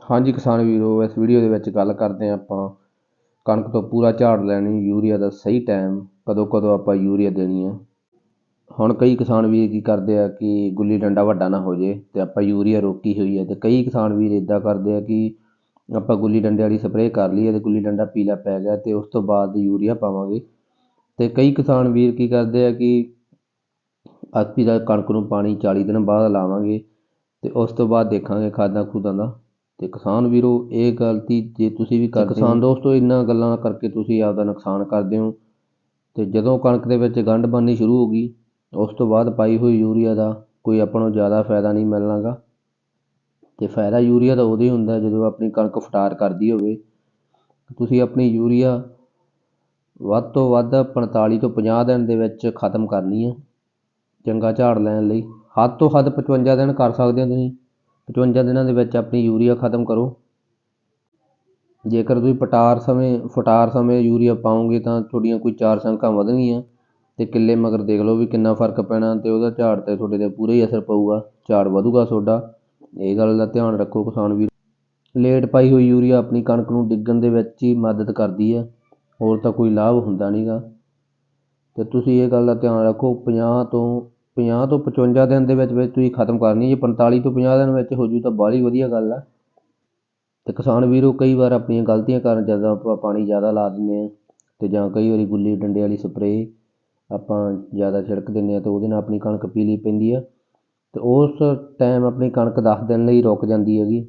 ਹਾਂਜੀ ਕਿਸਾਨ ਵੀਰੋ, ਇਸ ਵੀਡੀਓ ਦੇ ਵਿੱਚ ਗੱਲ ਕਰਦੇ ਹਾਂ ਆਪਾਂ। ਕਣਕ ਤੋਂ ਪੂਰਾ ਝਾੜ ਲੈਣੀ, ਯੂਰੀਆ ਦਾ ਸਹੀ ਟਾਈਮ ਕਦੋਂ ਕਦੋਂ ਆਪਾਂ ਯੂਰੀਆ ਦੇਣੀ ਹੈ। ਹੁਣ ਕਈ ਕਿਸਾਨ ਵੀਰ ਕੀ ਕਰਦੇ ਆ ਕਿ ਗੁੱਲੀ ਡੰਡਾ ਵੱਡਾ ਨਾ ਹੋ ਜੇ ਤੇ ਆਪਾਂ ਯੂਰੀਆ ਰੋਕੀ ਹੋਈ ਹੈ ਤੇ ਕਈ ਕਿਸਾਨ ਵੀਰ ਇਦਾਂ ਕਰਦੇ ਆ ਕਿ ਆਪਾਂ ਗੁੱਲੀ ਡੰਡੇ ਵਾਲੀ ਸਪਰੇਅ ਕਰ ਲਈ ਤੇ ਗੁੱਲੀ ਡੰਡਾ ਪੀਲਾ ਪੈ ਗਿਆ ਤੇ ਉਸ ਤੋਂ ਬਾਅਦ ਯੂਰੀਆ ਪਾਵਾਂਗੇ। ਤੇ ਕਈ ਕਿਸਾਨ ਵੀਰ ਕੀ ਕਰਦੇ ਆ ਕਿ ਅਸੀਂ ਦਾ ਕਣਕ ਨੂੰ ਪਾਣੀ 40 ਦਿਨ ਬਾਅਦ ਲਾਵਾਂਗੇ ਤੇ ਉਸ ਤੋਂ ਬਾਅਦ ਦੇਖਾਂਗੇ ਖਾਦਾਂ ਖੂਦਾਂ ਦਾ। ਤੇ ਕਿਸਾਨ ਵੀਰੋ ਇਹ ਗਲਤੀ ਜੇ ਤੁਸੀਂ ਵੀ ਕਰਦੇ ਕਿਸਾਨ ਦੋਸਤੋ ਇਹਨਾਂ ਗੱਲਾਂ ਕਰਕੇ ਤੁਸੀਂ ਆਪਦਾ ਨੁਕਸਾਨ ਕਰਦੇ ਹੋ। ਤੇ ਜਦੋਂ ਕਣਕ ਦੇ ਵਿੱਚ ਗੰਢ ਬਣਨੀ ਸ਼ੁਰੂ ਹੋ ਗਈ ਉਸ ਤੋਂ ਬਾਅਦ ਪਾਈ ਹੋਈ ਯੂਰੀਆ ਦਾ ਕੋਈ ਆਪਾਂ ਨੂੰ ਜ਼ਿਆਦਾ ਫਾਇਦਾ ਨਹੀਂ ਮਿਲਣਾਗਾ। ਤੇ ਫਾਇਦਾ ਯੂਰੀਆ ਦਾ ਉਦੋਂ ਹੀ ਹੁੰਦਾ ਜਦੋਂ ਆਪਣੀ ਕਣਕ ਫਟਾਰ ਕਰਦੀ ਹੋਵੇ। ਤੁਸੀਂ ਆਪਣੀ ਯੂਰੀਆ ਵੱਧ ਤੋਂ ਵੱਧ 45 ਤੋਂ 50 ਦਿਨ ਦੇ ਵਿੱਚ ਖਤਮ ਕਰਨੀ ਹੈ ਚੰਗਾ ਝਾੜ ਲੈਣ ਲਈ। ਹੱਦ ਤੋਂ ਹੱਦ 55 ਦਿਨ ਕਰ ਸਕਦੇ ਹੋ ਤੁਸੀਂ। 55 ਦਿਨਾਂ ਦੇ ਵਿੱਚ ਆਪਣੀ ਯੂਰੀਆ ਖਤਮ ਕਰੋ। ਜੇਕਰ ਤੁਸੀਂ ਪਟਾਰ ਸਮੇਂ, ਫਟਾਰ ਸਮੇਂ ਯੂਰੀਆ ਪਾਓਗੇ ਤਾਂ ਤੁਹਾਡੀਆਂ ਕੋਈ ਚਾਰ ਸੰਖਾਂ ਵਧਣਗੀਆਂ ਅਤੇ ਕਿੱਲੇ ਮਗਰ ਦੇਖ ਲਓ ਵੀ ਕਿੰਨਾ ਫ਼ਰਕ ਪੈਣਾ ਅਤੇ ਉਹਦਾ ਝਾੜ ਤੇ ਤੁਹਾਡੇ ਤੇ ਪੂਰਾ ਹੀ ਅਸਰ ਪਊਗਾ, ਝਾੜ ਵਧੂਗਾ ਤੁਹਾਡਾ। ਇਹ ਗੱਲ ਦਾ ਧਿਆਨ ਰੱਖੋ ਕਿਸਾਨ ਵੀਰ। ਲੇਟ ਪਾਈ ਹੋਈ ਯੂਰੀਆ ਆਪਣੀ ਕਣਕ ਨੂੰ ਡਿੱਗਣ ਦੇ ਵਿੱਚ ਹੀ ਮਦਦ ਕਰਦੀ ਹੈ, ਹੋਰ ਤਾਂ ਕੋਈ ਲਾਭ ਹੁੰਦਾ ਨਹੀਂ ਗਾ ਅਤੇ ਤੁਸੀਂ ਇਹ ਗੱਲ ਦਾ ਧਿਆਨ ਰੱਖੋ 50 ਤੋਂ 50 ਤੋਂ 55 ਦਿਨ ਦੇ ਵਿੱਚ ਵਿੱਚ ਤੁਸੀਂ ਖਤਮ ਕਰਨੀ ਜੇ 45 ਤੋਂ 50 ਦਿਨ ਵਿੱਚ ਹੋ ਜੂ ਤਾਂ ਬਾਹਲੀ ਵਧੀਆ ਗੱਲ ਆ। ਅਤੇ ਕਿਸਾਨ ਵੀਰੋ ਕਈ ਵਾਰ ਆਪਣੀਆਂ ਗਲਤੀਆਂ ਕਾਰਨ ਜਦੋਂ ਆਪਾਂ ਪਾਣੀ ਜ਼ਿਆਦਾ ਲਾ ਦਿੰਦੇ ਹਾਂ ਅਤੇ ਜਾਂ ਕਈ ਵਾਰੀ ਗੁੱਲੀ ਡੰਡੇ ਵਾਲੀ ਸਪਰੇਅ ਆਪਾਂ ਜ਼ਿਆਦਾ ਛਿੜਕ ਦਿੰਦੇ ਹਾਂ ਅਤੇ ਉਹਦੇ ਨਾਲ ਆਪਣੀ ਕਣਕ ਪੀਲੀ ਪੈਂਦੀ ਆ। ਅਤੇ ਉਸ ਟਾਈਮ ਆਪਣੀ ਕਣਕ ਦਸ ਦਿਨ ਲਈ ਰੁਕ ਜਾਂਦੀ ਹੈਗੀ।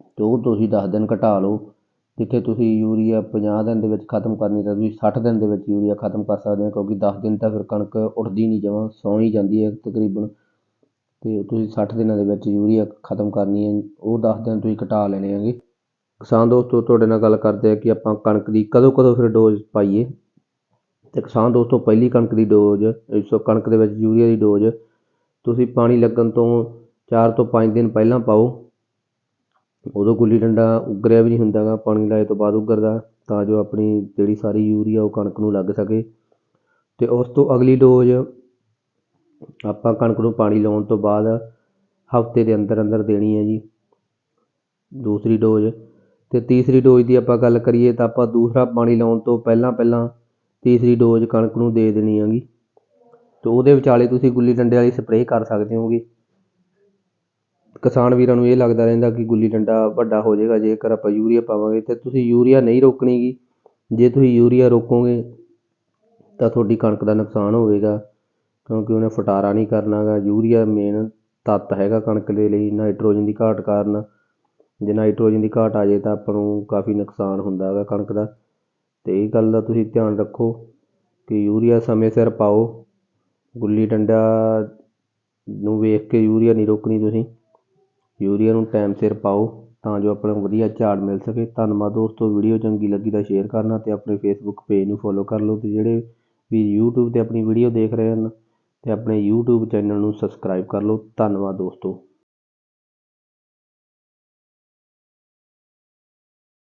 ਅਤੇ ਉਹ ਤੁਸੀਂ ਦਸ ਦਿਨ ਘਟਾ ਲਓ। ਜਿੱਥੇ ਤੁਸੀਂ ਯੂਰੀਆ 50 ਦਿਨ ਦੇ ਵਿੱਚ ਖਤਮ ਕਰਨੀ ਤਾਂ ਤੁਸੀਂ ਸੱਠ ਦਿਨ ਦੇ ਵਿੱਚ ਯੂਰੀਆ ਖਤਮ ਕਰ ਸਕਦੇ ਹੋ, ਕਿਉਂਕਿ ਦਸ ਦਿਨ ਤਾਂ ਫਿਰ ਕਣਕ ਉੱਠਦੀ ਨਹੀਂ, ਜਮਾਂ ਸੌਂ ਹੀ ਜਾਂਦੀ ਹੈ ਤਕਰੀਬਨ। ਅਤੇ ਤੁਸੀਂ ਸੱਠ ਦਿਨਾਂ ਦੇ ਵਿੱਚ ਯੂਰੀਆ ਖਤਮ ਕਰਨੀ ਹੈ, ਉਹ ਦਸ ਦਿਨ ਤੁਸੀਂ ਘਟਾ ਲੈਣੇ ਹੈਗੇ। ਕਿਸਾਨ ਦੋਸਤੋ, ਤੁਹਾਡੇ ਨਾਲ ਗੱਲ ਕਰਦੇ ਆ ਕਿ ਆਪਾਂ ਕਣਕ ਦੀ ਕਦੋਂ ਕਦੋਂ ਫਿਰ ਡੋਜ਼ ਪਾਈਏ। ਤੇ ਕਿਸਾਨ ਦੋਸਤੋ, ਪਹਿਲੀ ਕਣਕ ਦੀ ਡੋਜ਼, ਇਸ ਕਣਕ ਦੇ ਵਿੱਚ ਯੂਰੀਆ ਦੀ ਡੋਜ਼, ਤੁਸੀਂ ਪਾਣੀ ਲੱਗਣ ਤੋਂ 4 ਤੋਂ 5 ਦਿਨ ਪਹਿਲਾਂ ਪਾਓ। ਉਦੋਂ ਗੁੱਲੀ ਡੰਡਾ ਉਗਰਿਆ ਵੀ ਨਹੀਂ ਹੁੰਦਾ ਗਾ ਪਾਣੀ ਲਾਏ ਤੋਂ ਬਾਅਦ ਉਗਰਦਾ, ਤਾਂ ਜੋ ਆਪਣੀ ਜਿਹੜੀ ਸਾਰੀ ਯੂਰੀਆ ਉਹ ਕਣਕ ਨੂੰ ਲੱਗ ਸਕੇ। ਅਤੇ ਉਸ ਤੋਂ ਅਗਲੀ ਡੋਜ਼ ਆਪਾਂ ਕਣਕ ਨੂੰ ਪਾਣੀ ਲਾਉਣ ਤੋਂ ਬਾਅਦ ਹਫ਼ਤੇ ਦੇ ਅੰਦਰ ਅੰਦਰ ਦੇਣੀ ਹੈ ਜੀ, ਦੂਸਰੀ ਡੋਜ਼। ਅਤੇ ਤੀਸਰੀ ਡੋਜ਼ ਦੀ ਆਪਾਂ ਗੱਲ ਕਰੀਏ ਤਾਂ ਆਪਾਂ ਦੂਸਰਾ ਪਾਣੀ ਲਾਉਣ ਤੋਂ ਪਹਿਲਾਂ ਪਹਿਲਾਂ ਤੀਸਰੀ ਡੋਜ਼ ਕਣਕ ਨੂੰ ਦੇ ਦੇਣੀ ਹੈਗੀ। ਅਤੇ ਉਹਦੇ ਵਿਚਾਲੇ ਤੁਸੀਂ ਗੁੱਲੀ ਡੰਡੇ ਵਾਲੀ ਸਪਰੇਅ ਕਰ ਸਕਦੇ ਹੋਗੇ। ਕਿਸਾਨ ਵੀਰਾਂ ਨੂੰ ਇਹ ਲੱਗਦਾ ਰਹਿੰਦਾ ਕਿ ਗੁੱਲੀ ਡੰਡਾ ਵੱਡਾ ਹੋ ਜਾਏਗਾ, ਜੇਕਰ ਆਪਾਂ ਯੂਰੀਆ ਪਾਵਾਂਗੇ ਤੇ ਤੁਸੀਂ ਯੂਰੀਆ ਨਹੀਂ ਰੋਕਣੀ ਗੀ ਜੇ ਤੁਸੀਂ ਯੂਰੀਆ ਰੋਕੋਗੇ, ਤਾਂ ਤੁਹਾਡੀ ਕਣਕ ਦਾ ਨੁਕਸਾਨ ਹੋਵੇਗਾ, ਕਿਉਂਕਿ ਉਹਨੇ ਫਟਾਰਾ ਨਹੀਂ ਕਰਨਾ ਕਰਨਾਗਾ। ਯੂਰੀਆ ਮੇਨ ਤੱਤ ਹੈਗਾ ਕਣਕ ਦੇ ਲਈ, ਨਾਈਟ੍ਰੋਜਨ ਦੀ ਘਾਟ ਕਾਰਨ। ਜੇ ਨਾਈਟ੍ਰੋਜਨ ਦੀ ਘਾਟ ਆ ਜਾਏ ਤਾਂ ਆਪਾਂ ਨੂੰ ਕਾਫੀ ਨੁਕਸਾਨ ਹੁੰਦਾ ਹੈਗਾ ਕਣਕ ਦਾ। ਅਤੇ ਇਹ ਗੱਲ ਦਾ ਤੁਸੀਂ ਧਿਆਨ ਰੱਖੋ ਕਿ ਯੂਰੀਆ ਸਮੇਂ ਸਿਰ ਪਾਓ। ਗੁੱਲੀ ਡੰਡਾ ਨੂੰ ਵੇਖ ਕੇ ਯੂਰੀਆ ਨਹੀਂ ਰੋਕਣੀ ਤੁਸੀਂ। ਯੂਰੀਆ ਨੂੰ ਟਾਈਮ ਸਿਰ ਪਾਓ ਤਾਂ ਜੋ ਆਪਣਾ ਵਧੀਆ ਝਾੜ ਮਿਲ ਸਕੇ। ਧੰਨਵਾਦ ਦੋਸਤੋ, ਵੀਡੀਓ ਚੰਗੀ ਲੱਗੀ ਤਾਂ ਸ਼ੇਅਰ ਕਰਨਾ ਅਤੇ ਆਪਣੇ ਫੇਸਬੁੱਕ ਪੇਜ ਨੂੰ ਫੋਲੋ ਕਰ ਲਓ ਅਤੇ ਜਿਹੜੇ ਵੀ ਯੂਟਿਊਬ ਤੇ ਆਪਣੀ ਵੀਡੀਓ ਦੇਖ ਰਹੇ ਹਨ ਅਤੇ ਆਪਣੇ ਯੂਟਿਊਬ ਚੈਨਲ ਨੂੰ ਸਬਸਕ੍ਰਾਈਬ ਕਰ ਲਓ। ਧੰਨਵਾਦ ਦੋਸਤੋ।